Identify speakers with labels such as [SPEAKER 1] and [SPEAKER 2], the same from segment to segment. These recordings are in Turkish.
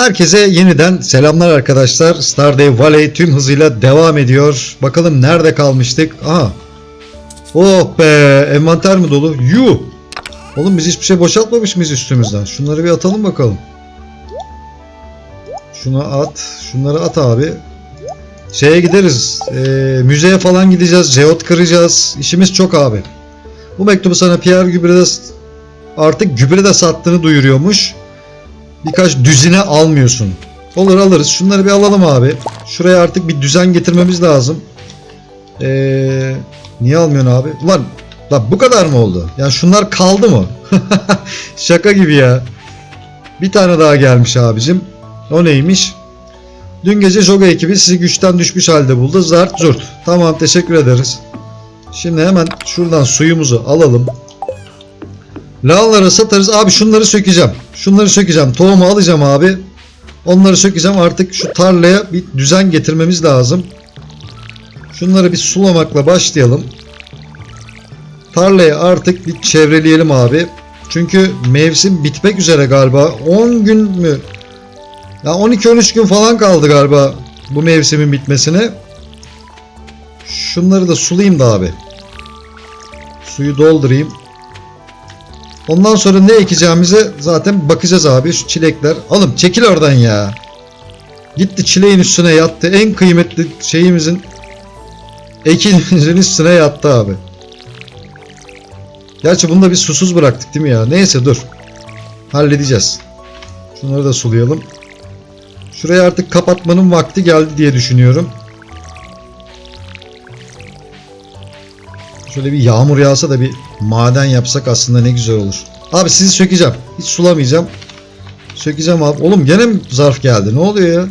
[SPEAKER 1] Herkese yeniden selamlar arkadaşlar. Stardew Valley tüm hızıyla devam ediyor. Bakalım nerede kalmıştık? Aha. Oh be, envanter mi dolu? Yuh. Oğlum biz hiçbir şey boşaltmamış mıyız üstümüzden? Şunları bir atalım bakalım. Şunu at, şunları at abi. Şeye gideriz. e, müzeye falan gideceğiz. Jeot kıracağız. İşimiz çok abi. Bu mektubu sana Pierre Gübre'de artık gübre sattığını duyuruyormuş. Birkaç düzine almıyorsun. Olur alırız. Şunları bir alalım abi. Şuraya artık bir düzen getirmemiz lazım. Ee, niye almıyorsun abi? Ulan lan bu kadar mı oldu? Yani şunlar kaldı mı? Şaka gibi ya. Bir tane daha gelmiş abicim. O neymiş? Dün gece Joga ekibi sizi güçten düşmüş halde buldu. Zart zurt. Tamam teşekkür ederiz. Şimdi hemen şuradan suyumuzu alalım. Lağları satarız. Abi şunları sökeceğim. Şunları sökeceğim. Tohumu alacağım abi. Onları sökeceğim. Artık şu tarlaya bir düzen getirmemiz lazım. Şunları bir sulamakla başlayalım. Tarlayı artık bir çevreleyelim abi. Çünkü mevsim bitmek üzere galiba. 10 gün mü? Ya 12-13 gün falan kaldı galiba bu mevsimin bitmesine. Şunları da sulayayım da abi. Suyu doldurayım. Ondan sonra ne ekeceğimize zaten bakacağız abi. Şu çilekler. Oğlum çekil oradan ya. Gitti çileğin üstüne yattı. En kıymetli şeyimizin ekinimizin üstüne yattı abi. Gerçi bunu da bir susuz bıraktık değil mi ya? Neyse dur. Halledeceğiz. Şunları da sulayalım. Şurayı artık kapatmanın vakti geldi diye düşünüyorum. Şöyle bir yağmur yağsa da bir maden yapsak aslında ne güzel olur. Abi sizi sökeceğim. Hiç sulamayacağım. Sökeceğim abi. Oğlum gene mi zarf geldi? Ne oluyor ya?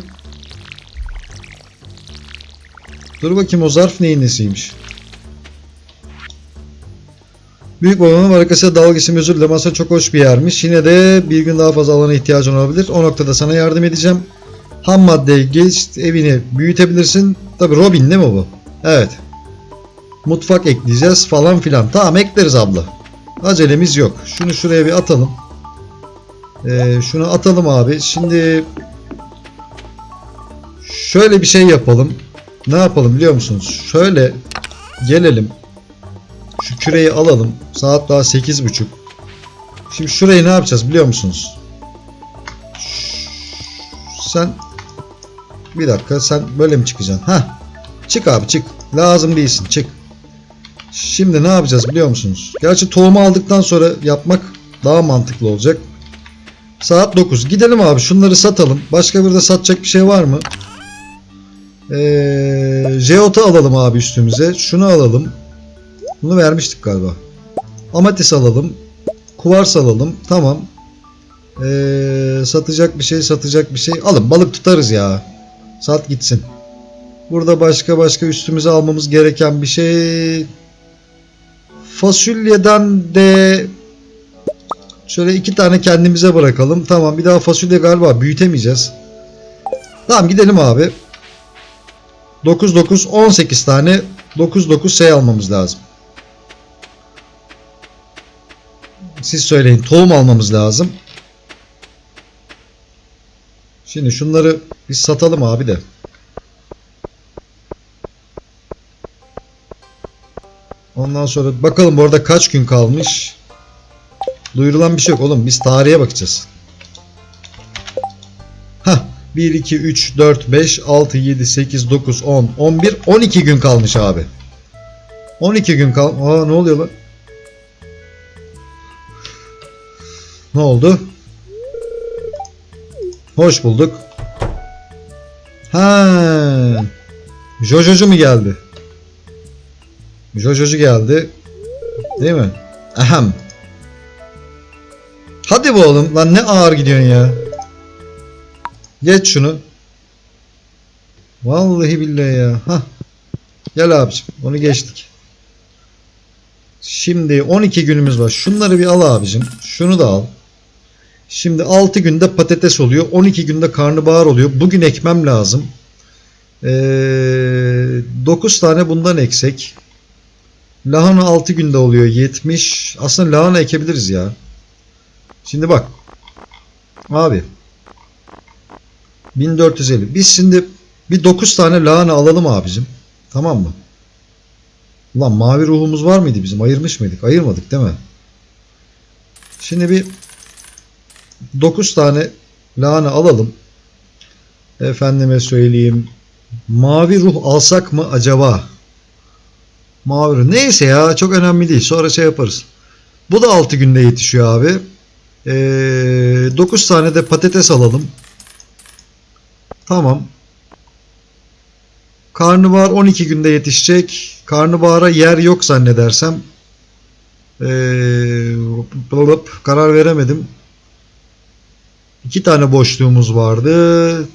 [SPEAKER 1] Dur bakayım o zarf neyin nesiymiş? Büyük babamın barakasıyla dalga geçim özür dilerim. Aslında çok hoş bir yermiş. Yine de bir gün daha fazla alana ihtiyacın olabilir. O noktada sana yardım edeceğim. Ham maddeye geç evini büyütebilirsin. Tabi Robin değil mi bu? Evet. Mutfak ekleyeceğiz falan filan. Tamam ekleriz abla. Acelemiz yok. Şunu şuraya bir atalım. Ee, şunu atalım abi. Şimdi şöyle bir şey yapalım. Ne yapalım biliyor musunuz? Şöyle gelelim. Şu küreyi alalım. Saat daha 8.30. Şimdi şurayı ne yapacağız biliyor musunuz? Sen bir dakika sen böyle mi çıkacaksın? Ha? Çık abi çık. Lazım değilsin çık. Şimdi ne yapacağız biliyor musunuz? Gerçi tohumu aldıktan sonra yapmak daha mantıklı olacak. Saat 9. Gidelim abi şunları satalım. Başka bir de satacak bir şey var mı? Ee, Jeot'u alalım abi üstümüze. Şunu alalım. Bunu vermiştik galiba. Amatis alalım. Kuvars alalım. Tamam. Ee, satacak bir şey satacak bir şey. Alın balık tutarız ya. Sat gitsin. Burada başka başka üstümüze almamız gereken bir şey. Fasulyeden de şöyle iki tane kendimize bırakalım. Tamam bir daha fasulye galiba büyütemeyeceğiz. Tamam gidelim abi. 9 9 18 tane 9 9 şey almamız lazım. Siz söyleyin tohum almamız lazım. Şimdi şunları biz satalım abi de. Ondan sonra bakalım bu kaç gün kalmış. Duyurulan bir şey yok oğlum. Biz tarihe bakacağız. Hah. 1, 2, 3, 4, 5, 6, 7, 8, 9, 10, 11, 12 gün kalmış abi. 12 gün kal... Aa ne oluyor lan? Ne oldu? Hoş bulduk. Ha. Jojocu mu geldi? Jojocu geldi. Değil mi? Ahem. Hadi bu oğlum. Lan ne ağır gidiyorsun ya. Geç şunu. Vallahi billahi ya. Hah. Gel abicim. Onu geçtik. Şimdi 12 günümüz var. Şunları bir al abicim. Şunu da al. Şimdi 6 günde patates oluyor. 12 günde karnabahar oluyor. Bugün ekmem lazım. Ee, 9 tane bundan eksek. Lahana 6 günde oluyor. 70. Aslında lahana ekebiliriz ya. Şimdi bak. Abi. 1450. Biz şimdi bir 9 tane lahana alalım abicim. Tamam mı? Ulan mavi ruhumuz var mıydı bizim? Ayırmış mıydık? Ayırmadık değil mi? Şimdi bir 9 tane lahana alalım. Efendime söyleyeyim. Mavi ruh alsak mı acaba? Mavi ruh. Neyse ya çok önemli değil. Sonra şey yaparız. Bu da 6 günde yetişiyor abi. Ee, 9 tane de patates alalım. Tamam. Karnabahar 12 günde yetişecek. Karnabahara yer yok zannedersem. Ee, karar veremedim. İki tane boşluğumuz vardı.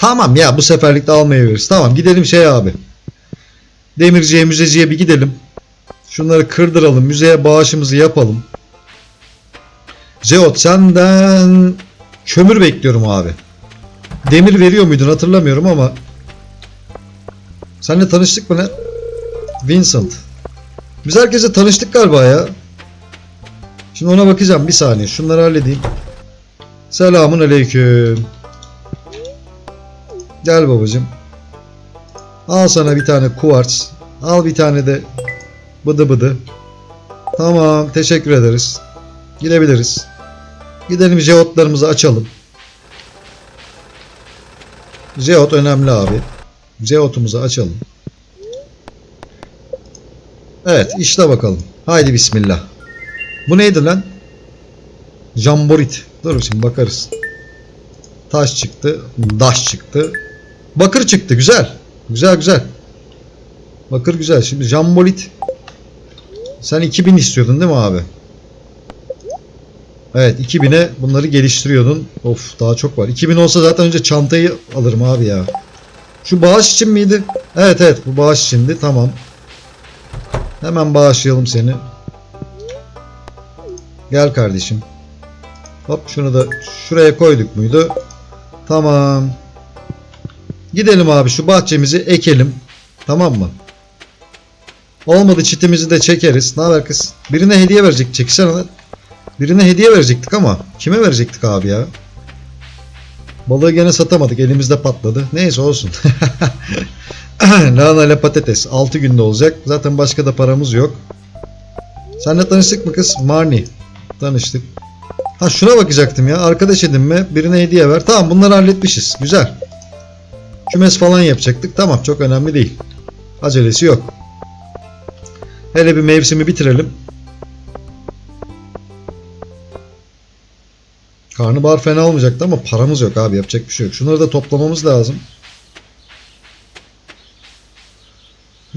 [SPEAKER 1] Tamam ya bu seferlik de almayabiliriz. Tamam gidelim şey abi. Demirciye müzeciye bir gidelim. Şunları kırdıralım. Müzeye bağışımızı yapalım. Zeot senden kömür bekliyorum abi. Demir veriyor muydun hatırlamıyorum ama Seninle tanıştık mı ne? Vincent. Biz herkese tanıştık galiba ya. Şimdi ona bakacağım bir saniye. Şunları halledeyim. Selamun aleyküm. Gel babacım. Al sana bir tane kuvars. Al bir tane de bıdı bıdı. Tamam teşekkür ederiz. Gidebiliriz. Gidelim jeotlarımızı açalım. Jeot önemli abi. Jeot'umuzu açalım. Evet işte bakalım. Haydi bismillah. Bu neydi lan? Jamborit. Dur şimdi bakarız. Taş çıktı. Daş çıktı. Bakır çıktı. Güzel. Güzel güzel. Bakır güzel. Şimdi jambolit. Sen 2000 istiyordun değil mi abi? Evet 2000'e bunları geliştiriyordun. Of daha çok var. 2000 olsa zaten önce çantayı alırım abi ya. Şu bağış için miydi? Evet evet bu bağış içindi. Tamam. Hemen bağışlayalım seni. Gel kardeşim. Hop şunu da şuraya koyduk muydu? Tamam. Gidelim abi şu bahçemizi ekelim. Tamam mı? Olmadı çitimizi de çekeriz. Ne haber kız? Birine hediye verecek. Çeksene lan. Birine hediye verecektik ama kime verecektik abi ya? Balığı gene satamadık. Elimizde patladı. Neyse olsun. Lahana ile patates. 6 günde olacak. Zaten başka da paramız yok. Seninle tanıştık mı kız? Marni. Tanıştık. Ha şuna bakacaktım ya. Arkadaş edinme. Birine hediye ver. Tamam bunları halletmişiz. Güzel. Kümes falan yapacaktık. Tamam çok önemli değil. Acelesi yok. Hele bir mevsimi bitirelim. Karnabahar fena olmayacaktı ama paramız yok abi yapacak bir şey yok. Şunları da toplamamız lazım.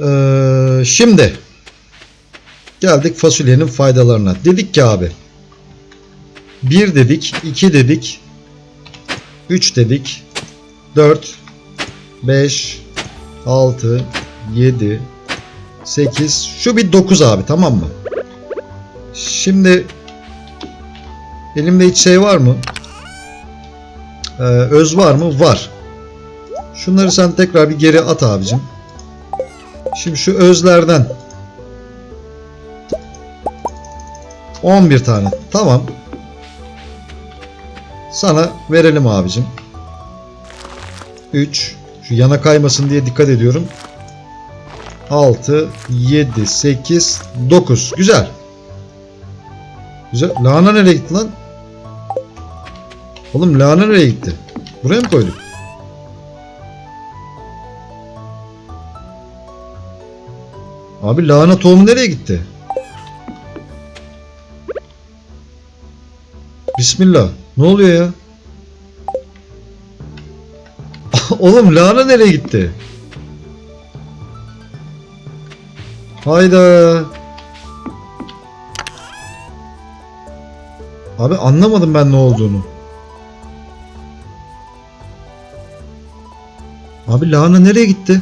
[SPEAKER 1] Ee, şimdi geldik fasulyenin faydalarına. Dedik ki abi 1 dedik, 2 dedik, 3 dedik, 4, 5, 6, 7, 8, şu bir 9 abi tamam mı? Şimdi Elimde hiç şey var mı? Ee, öz var mı? Var. Şunları sen tekrar bir geri at abicim. Şimdi şu özlerden 11 tane. Tamam. Sana verelim abicim. 3 şu yana kaymasın diye dikkat ediyorum. 6 7 8 9 güzel. Güzel. Lahana nereye gitti lan? Oğlum lahana nereye gitti? Buraya mı koyduk? Abi lahana tohumu nereye gitti? Bismillah. Ne oluyor ya? Oğlum lahana nereye gitti? Hayda. Abi anlamadım ben ne olduğunu. Abi lahana nereye gitti?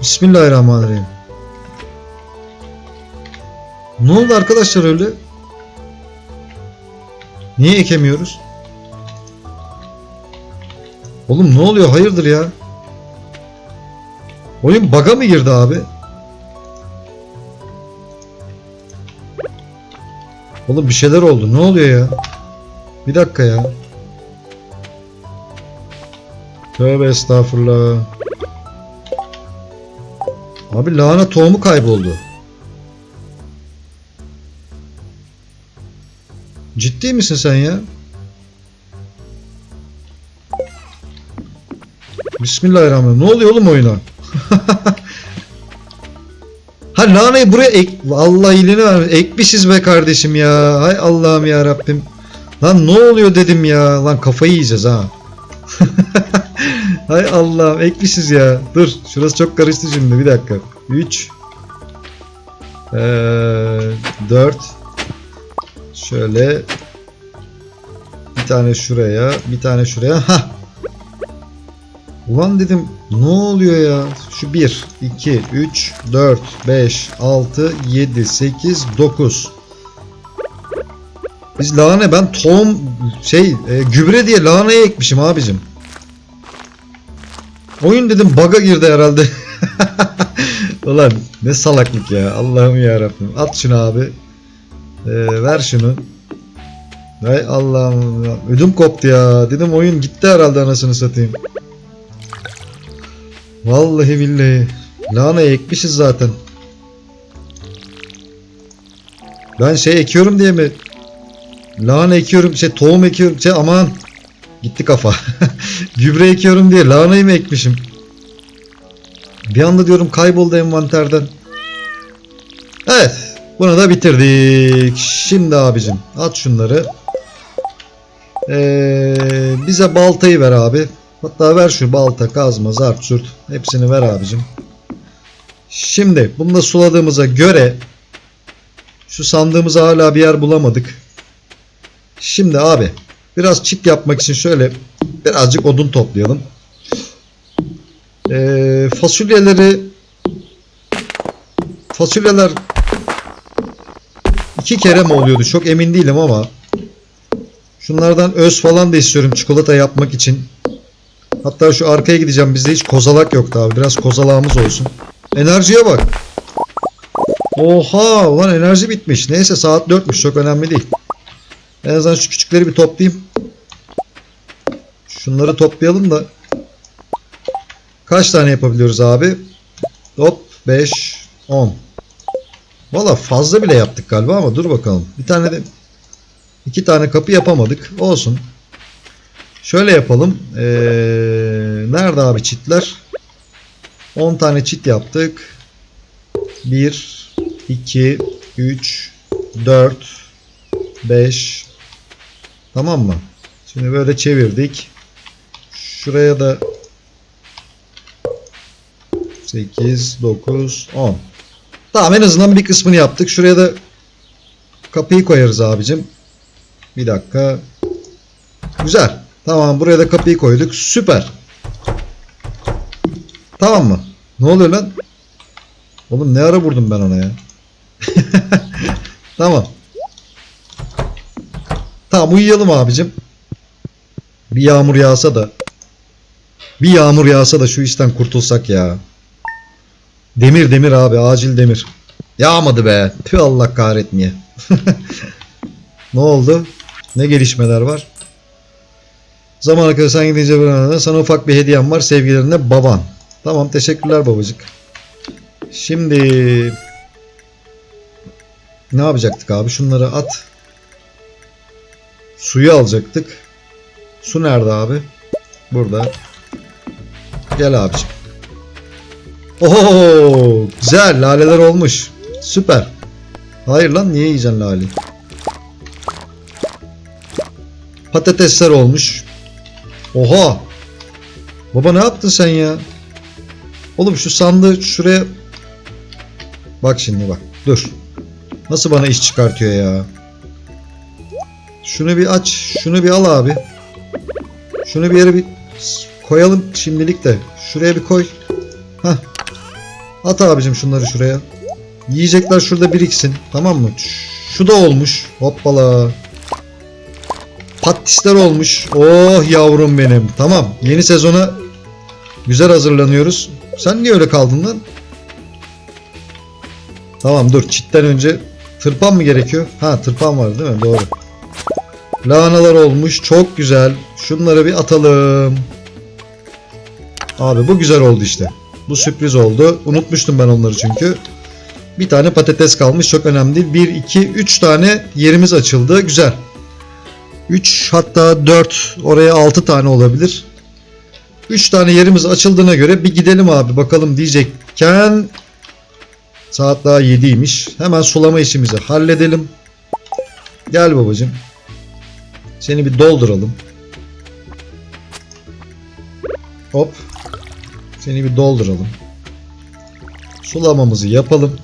[SPEAKER 1] Bismillahirrahmanirrahim. Ne oldu arkadaşlar öyle? Niye ekemiyoruz? Oğlum ne oluyor? Hayırdır ya? Oyun baga mı girdi abi? Oğlum bir şeyler oldu. Ne oluyor ya? Bir dakika ya. Tövbe estağfurullah. Abi lahana tohumu kayboldu. Ciddi misin sen ya? Bismillahirrahmanirrahim. Ne oluyor oğlum oyuna? ha lahanayı buraya ek... Allah iyiliğini vermiş. Ekmişiz be kardeşim ya. Hay Allah'ım ya Rabbim. Lan ne oluyor dedim ya. Lan kafayı yiyeceğiz ha. Hay Allah'ım ekmişiz ya. Dur şurası çok karıştı şimdi bir dakika. 3 ee, 4 Şöyle bir tane şuraya, bir tane şuraya. Ha. Ulan dedim ne oluyor ya? Şu 1 2 3 4 5 6 7 8 9 Biz lahana ben tohum şey e, gübre diye lahanaya ekmişim abicim. Oyun dedim bug'a girdi herhalde. Ulan ne salaklık ya. Allah'ım ya Rabbim. At şunu abi. Ee, ver şunu. Hay Allah'ım. Ödüm koptu ya. Dedim oyun gitti herhalde anasını satayım. Vallahi billahi. Lahana ekmişiz zaten. Ben şey ekiyorum diye mi? Lahana ekiyorum, şey tohum ekiyorum, şey aman. Gitti kafa. Gübre ekiyorum diye lahanayı mı ekmişim? Bir anda diyorum kayboldu envanterden. Evet. Bunu da bitirdik. Şimdi abicim at şunları. Ee, bize baltayı ver abi. Hatta ver şu balta, kazma, zart, surt. Hepsini ver abicim. Şimdi bunu da suladığımıza göre şu sandığımıza hala bir yer bulamadık. Şimdi abi biraz çit yapmak için şöyle birazcık odun toplayalım. Ee, fasulyeleri fasulyeler iki kere mi oluyordu çok emin değilim ama şunlardan öz falan da istiyorum çikolata yapmak için. Hatta şu arkaya gideceğim bizde hiç kozalak yoktu abi biraz kozalağımız olsun. Enerjiye bak. Oha ulan enerji bitmiş. Neyse saat 4'müş çok önemli değil. En azından şu küçükleri bir toplayayım. Şunları toplayalım da. Kaç tane yapabiliyoruz abi? Hop 5 10. Valla fazla bile yaptık galiba ama dur bakalım. Bir tane de iki tane kapı yapamadık. Olsun. Şöyle yapalım. Ee, nerede abi çitler? 10 tane çit yaptık. 1 2 3 4 5 Tamam mı? Şimdi böyle çevirdik. Şuraya da 8 9 10 Tamam en azından bir kısmını yaptık. Şuraya da kapıyı koyarız abicim. Bir dakika. Güzel. Tamam buraya da kapıyı koyduk. Süper. Tamam mı? Ne oluyor lan? Oğlum ne ara vurdum ben ona ya? tamam. Tamam uyuyalım abicim. Bir yağmur yağsa da bir yağmur yağsa da şu işten kurtulsak ya. Demir demir abi acil demir. Yağmadı be. Tüh Allah kahretmeye. ne oldu? Ne gelişmeler var? Zaman akıllı sen gidince bir sana ufak bir hediyem var sevgilerine baban. Tamam teşekkürler babacık. Şimdi ne yapacaktık abi? Şunları at. Suyu alacaktık. Su nerede abi? Burada. Gel abiciğim. Oho güzel laleler olmuş. Süper. Hayır lan niye yiyeceksin lale? Patatesler olmuş. Oha. Baba ne yaptın sen ya? Oğlum şu sandığı şuraya Bak şimdi bak. Dur. Nasıl bana iş çıkartıyor ya? Şunu bir aç. Şunu bir al abi. Şunu bir yere bir koyalım şimdilik de. Şuraya bir koy. Hah. At abicim şunları şuraya. Yiyecekler şurada biriksin. Tamam mı? Şu da olmuş. Hoppala. Patisler olmuş. Oh yavrum benim. Tamam. Yeni sezona güzel hazırlanıyoruz. Sen niye öyle kaldın lan? Tamam dur çitten önce Tırpan mı gerekiyor? Ha tırpan var değil mi? Doğru. Lahanalar olmuş. Çok güzel. Şunları bir atalım. Abi bu güzel oldu işte. Bu sürpriz oldu. Unutmuştum ben onları çünkü. Bir tane patates kalmış. Çok önemli değil. 1, 2, 3 tane yerimiz açıldı. Güzel. 3 hatta 4 oraya 6 tane olabilir. 3 tane yerimiz açıldığına göre bir gidelim abi bakalım diyecekken saat daha 7'ymiş. Hemen sulama işimizi halledelim. Gel babacım. Seni bir dolduralım. Hop. Seni bir dolduralım. Sulamamızı yapalım.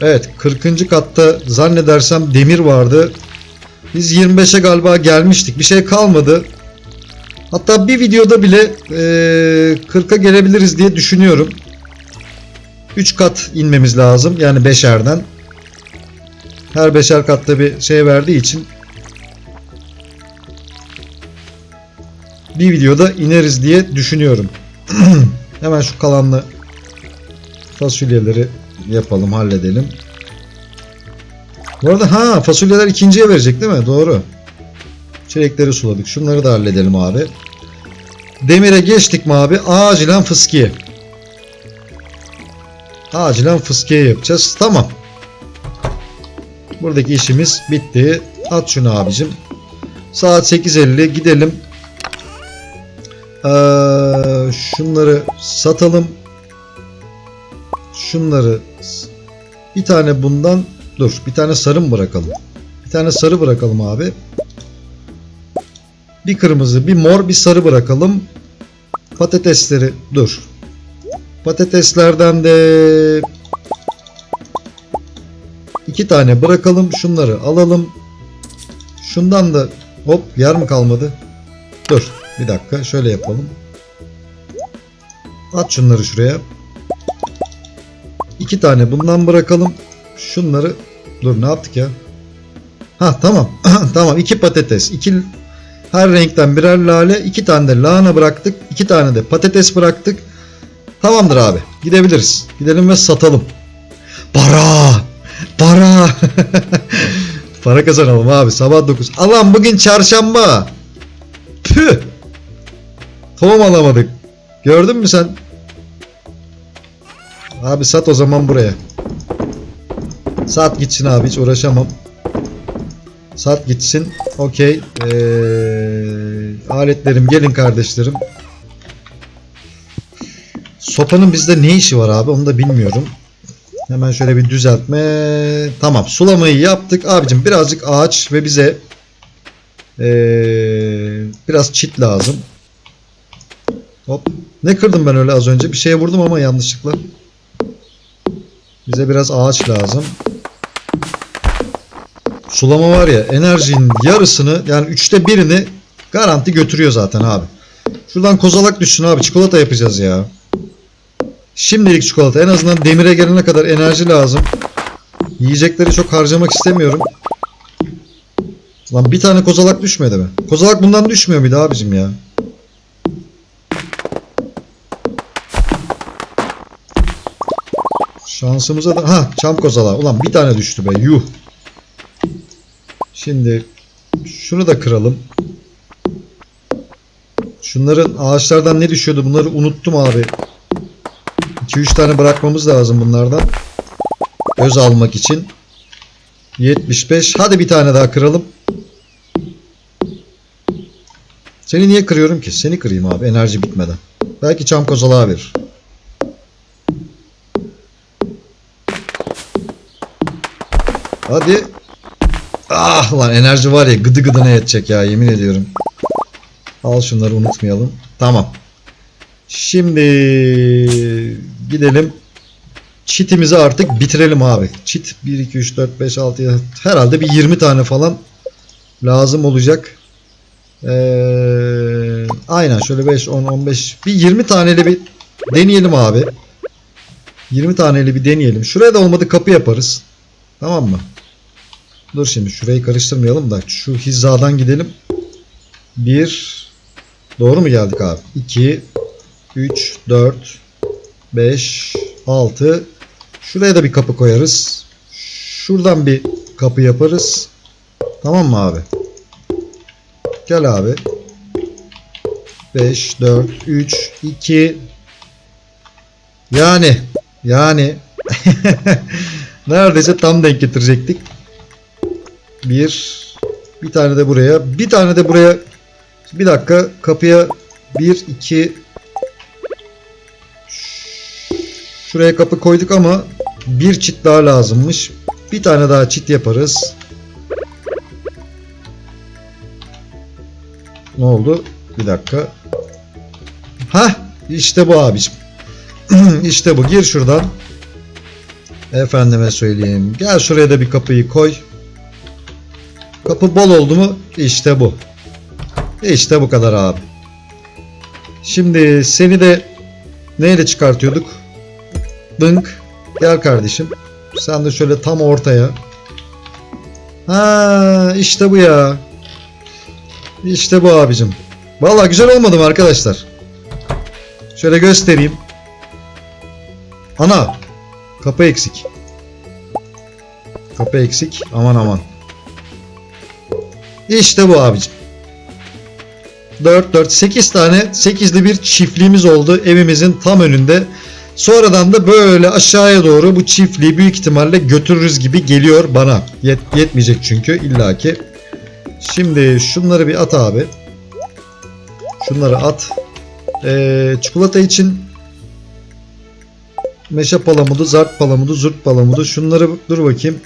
[SPEAKER 1] Evet 40. katta zannedersem demir vardı. Biz 25'e galiba gelmiştik. Bir şey kalmadı. Hatta bir videoda bile eee 40'a gelebiliriz diye düşünüyorum. 3 kat inmemiz lazım. Yani beşerden. Her beşer katta bir şey verdiği için bir videoda ineriz diye düşünüyorum. Hemen şu kalanlı fasulyeleri yapalım, halledelim. Bu arada ha fasulyeler ikinciye verecek değil mi? Doğru. Çilekleri suladık. Şunları da halledelim abi. Demire geçtik mi abi? Acilen fıskiye. Acilen fıskiye yapacağız. Tamam. Buradaki işimiz bitti. At şunu abicim. Saat 8.50 gidelim. Ee, şunları satalım. Şunları bir tane bundan dur. Bir tane sarı mı bırakalım? Bir tane sarı bırakalım abi. Bir kırmızı, bir mor, bir sarı bırakalım. Patatesleri dur. Patateslerden de iki tane bırakalım. Şunları alalım. Şundan da hop yer mi kalmadı? Dur bir dakika şöyle yapalım. At şunları şuraya. İki tane bundan bırakalım. Şunları dur ne yaptık ya? Ha tamam. tamam iki patates. iki her renkten birer lale. iki tane de lahana bıraktık. iki tane de patates bıraktık. Tamamdır abi. Gidebiliriz. Gidelim ve satalım. Para! Para! Para kazanalım abi. Sabah 9. Alan bugün çarşamba. Püh! Tohum alamadık. Gördün mü sen? Abi sat o zaman buraya. Sat gitsin abi hiç uğraşamam. Sat gitsin. Okey. Ee, aletlerim gelin kardeşlerim. Sopanın bizde ne işi var abi onu da bilmiyorum. Hemen şöyle bir düzeltme. Tamam sulamayı yaptık. Abicim birazcık ağaç ve bize ee, biraz çit lazım. Hop. Ne kırdım ben öyle az önce? Bir şeye vurdum ama yanlışlıkla. Bize biraz ağaç lazım. Sulama var ya enerjinin yarısını yani üçte birini garanti götürüyor zaten abi. Şuradan kozalak düşsün abi çikolata yapacağız ya. Şimdilik çikolata en azından demire gelene kadar enerji lazım. Yiyecekleri çok harcamak istemiyorum. Lan bir tane kozalak düşmedi mi? Kozalak bundan düşmüyor muydu abicim ya? Şansımıza da ha çam kozalağı. Ulan bir tane düştü be yuh. Şimdi şunu da kıralım. Şunların ağaçlardan ne düşüyordu bunları unuttum abi. 2-3 tane bırakmamız lazım bunlardan. Öz almak için. 75. Hadi bir tane daha kıralım. Seni niye kırıyorum ki? Seni kırayım abi enerji bitmeden. Belki çam kozalağı verir. Hadi. Ah lan enerji var ya gıdı gıdına yetecek ya yemin ediyorum. Al şunları unutmayalım. Tamam. Şimdi gidelim. Çitimizi artık bitirelim abi. Çit 1, 2, 3, 4, 5, 6, 7. Herhalde bir 20 tane falan lazım olacak. Ee, aynen şöyle 5, 10, 15. Bir 20 taneyle bir deneyelim abi. 20 taneyle bir deneyelim. Şuraya da olmadı kapı yaparız. Tamam mı? Dur şimdi şurayı karıştırmayalım da şu hizadan gidelim. 1 Doğru mu geldik abi? 2 3 4 5 6 Şuraya da bir kapı koyarız. Şuradan bir kapı yaparız. Tamam mı abi? Gel abi. 5, 4, 3, 2 Yani yani neredeyse tam denk getirecektik. Bir bir tane de buraya bir tane de buraya bir dakika kapıya 1 2 Şuraya kapı koyduk ama bir çit daha lazımmış. Bir tane daha çit yaparız. Ne oldu? Bir dakika. Ha, işte bu abicim. işte bu. Gir şuradan. Efendime söyleyeyim. Gel şuraya da bir kapıyı koy. Kapı bol oldu mu? İşte bu. İşte bu kadar abi. Şimdi seni de neyle çıkartıyorduk? Dınk. Gel kardeşim. Sen de şöyle tam ortaya. Ha işte bu ya. İşte bu abicim. Valla güzel olmadı mı arkadaşlar? Şöyle göstereyim. Ana. Kapı eksik. Kapı eksik. Aman aman. İşte bu abicim. 4 4 8 tane 8'li bir çiftliğimiz oldu evimizin tam önünde. Sonradan da böyle aşağıya doğru bu çiftliği büyük ihtimalle götürürüz gibi geliyor bana. Yet, yetmeyecek çünkü illaki. Şimdi şunları bir at abi. Şunları at. Ee, çikolata için meşe palamudu, zart palamudu, zurt palamudu. Şunları dur bakayım.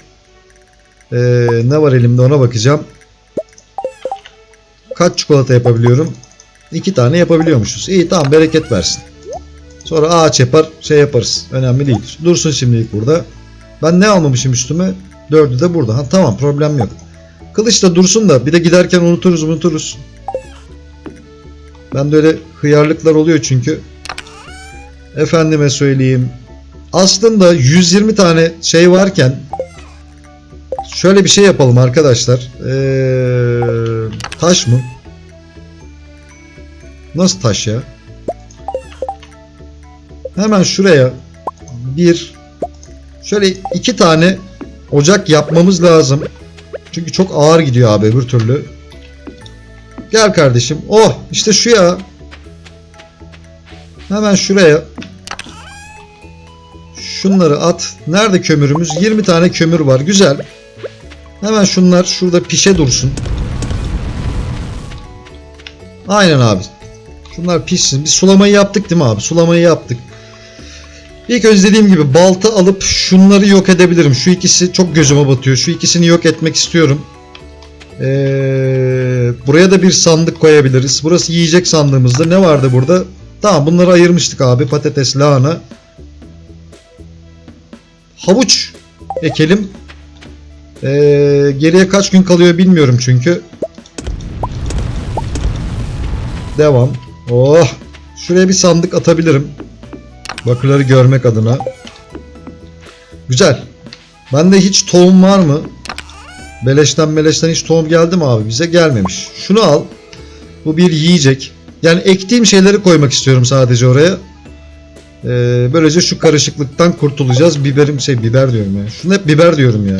[SPEAKER 1] Ee, ne var elimde ona bakacağım. Kaç çikolata yapabiliyorum? İki tane yapabiliyormuşuz. İyi tamam bereket versin. Sonra ağaç yapar şey yaparız. Önemli değil. Dursun şimdilik burada. Ben ne almamışım üstüme? Dördü de burada. Ha, tamam problem yok. Kılıç da dursun da bir de giderken unuturuz unuturuz. Ben de öyle hıyarlıklar oluyor çünkü. Efendime söyleyeyim. Aslında 120 tane şey varken şöyle bir şey yapalım arkadaşlar. Ee, taş mı? Nasıl taş ya? Hemen şuraya bir şöyle iki tane ocak yapmamız lazım. Çünkü çok ağır gidiyor abi öbür türlü. Gel kardeşim. Oh işte şu ya. Hemen şuraya. Şunları at. Nerede kömürümüz? 20 tane kömür var. Güzel. Hemen şunlar şurada pişe dursun. Aynen abi. Şunlar pişsin. Biz sulamayı yaptık değil mi abi? Sulamayı yaptık. İlk önce dediğim gibi balta alıp şunları yok edebilirim. Şu ikisi çok gözüme batıyor. Şu ikisini yok etmek istiyorum. Ee, buraya da bir sandık koyabiliriz. Burası yiyecek sandığımızda. Ne vardı burada? Tamam bunları ayırmıştık abi. Patates, lahana. Havuç ekelim. Ee, geriye kaç gün kalıyor bilmiyorum çünkü. Devam. Oh. Şuraya bir sandık atabilirim. Bakırları görmek adına. Güzel. Bende hiç tohum var mı? Beleşten meleşten hiç tohum geldi mi abi? Bize gelmemiş. Şunu al. Bu bir yiyecek. Yani ektiğim şeyleri koymak istiyorum sadece oraya. Ee, böylece şu karışıklıktan kurtulacağız. Biberim şey biber diyorum ya. Şunu hep biber diyorum ya.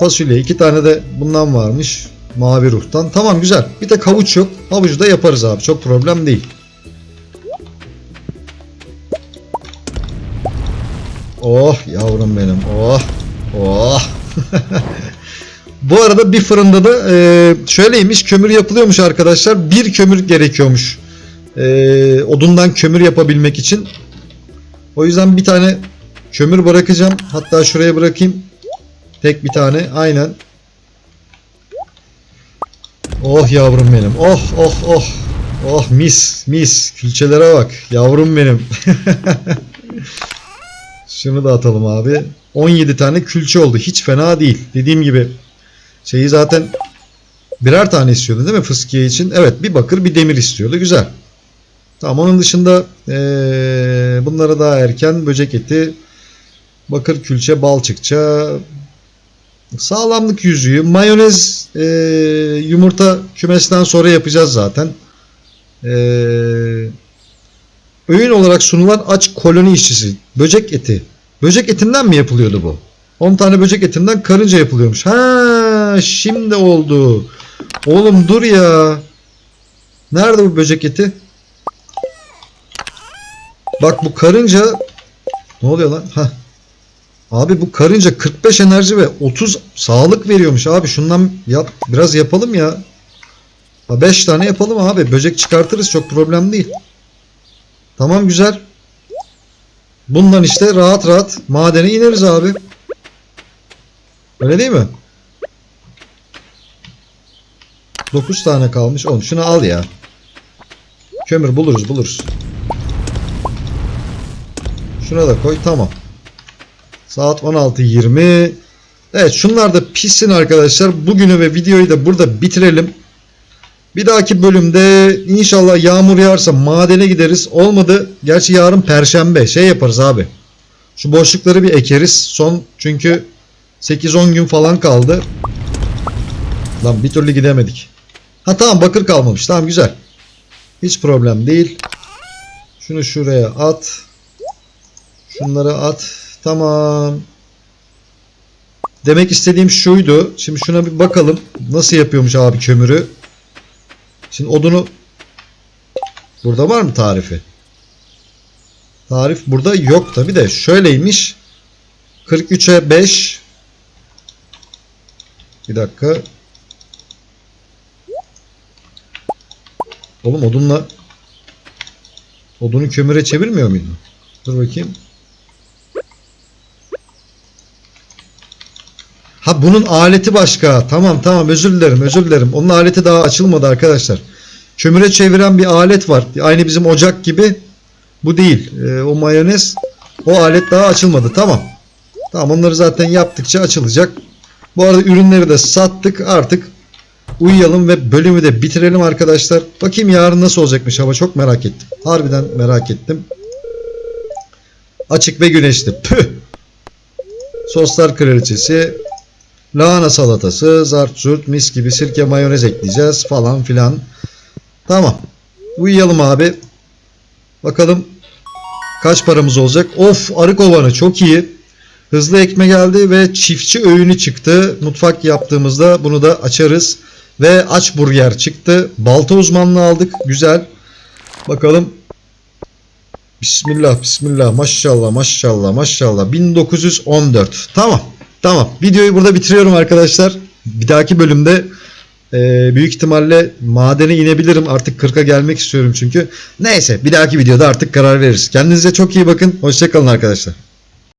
[SPEAKER 1] Fasulye. iki tane de bundan varmış. Mavi ruhtan. Tamam güzel. Bir tek havuç yok. Havucu da yaparız abi. Çok problem değil. Oh yavrum benim. Oh. Oh. Bu arada bir fırında da e, şöyleymiş kömür yapılıyormuş arkadaşlar. Bir kömür gerekiyormuş. E, odundan kömür yapabilmek için. O yüzden bir tane kömür bırakacağım. Hatta şuraya bırakayım. Tek bir tane. Aynen. Oh yavrum benim. Oh oh oh. Oh mis mis. Külçelere bak. Yavrum benim. Şunu da atalım abi. 17 tane külçe oldu. Hiç fena değil. Dediğim gibi şeyi zaten birer tane istiyordu değil mi fıskiye için? Evet bir bakır bir demir istiyordu. Güzel. Tamam onun dışında ee, bunlara daha erken böcek eti, bakır külçe, balçıkça, sağlamlık yüzüğü, mayonez, ee, yumurta kümesten sonra yapacağız zaten. Eee öğün olarak sunulan aç koloni işçisi. Böcek eti. Böcek etinden mi yapılıyordu bu? 10 tane böcek etinden karınca yapılıyormuş. Ha, şimdi oldu. Oğlum dur ya. Nerede bu böcek eti? Bak bu karınca ne oluyor lan? Hah. Abi bu karınca 45 enerji ve 30 sağlık veriyormuş abi. Şundan yap biraz yapalım ya. 5 tane yapalım abi. Böcek çıkartırız çok problem değil. Tamam güzel. Bundan işte rahat rahat madene ineriz abi. Öyle değil mi? 9 tane kalmış. Oğlum şunu al ya. Kömür buluruz buluruz. Şuna da koy tamam. Saat 16.20. Evet şunlar da pişsin arkadaşlar. Bugünü ve videoyu da burada bitirelim. Bir dahaki bölümde inşallah yağmur yağarsa madene gideriz. Olmadı. Gerçi yarın perşembe. Şey yaparız abi. Şu boşlukları bir ekeriz. Son çünkü 8-10 gün falan kaldı. Lan bir türlü gidemedik. Ha tamam bakır kalmamış. Tamam güzel. Hiç problem değil. Şunu şuraya at. Şunları at. Tamam. Demek istediğim şuydu. Şimdi şuna bir bakalım. Nasıl yapıyormuş abi kömürü. Şimdi odunu burada var mı tarifi? Tarif burada yok tabi de şöyleymiş. 43'e 5 Bir dakika. Oğlum odunla odunu kömüre çevirmiyor muydun? Dur bakayım. Ha bunun aleti başka. Tamam tamam özür dilerim özür dilerim. Onun aleti daha açılmadı arkadaşlar. Kömüre çeviren bir alet var. Aynı bizim ocak gibi. Bu değil. Ee, o mayonez. O alet daha açılmadı. Tamam. Tamam onları zaten yaptıkça açılacak. Bu arada ürünleri de sattık. Artık uyuyalım ve bölümü de bitirelim arkadaşlar. Bakayım yarın nasıl olacakmış hava çok merak ettim. Harbiden merak ettim. Açık ve güneşli. Püh. Soslar kraliçesi. Lahana salatası, zart zurt, mis gibi sirke mayonez ekleyeceğiz falan filan. Tamam. Uyuyalım abi. Bakalım kaç paramız olacak. Of arı kovanı çok iyi. Hızlı ekme geldi ve çiftçi öğünü çıktı. Mutfak yaptığımızda bunu da açarız. Ve aç burger çıktı. Balta uzmanlığı aldık. Güzel. Bakalım. Bismillah bismillah maşallah maşallah maşallah 1914 tamam tamam videoyu burada bitiriyorum arkadaşlar. Bir dahaki bölümde e, büyük ihtimalle madene inebilirim. Artık 40'a gelmek istiyorum çünkü. Neyse bir dahaki videoda artık karar veririz. Kendinize çok iyi bakın. Hoşçakalın arkadaşlar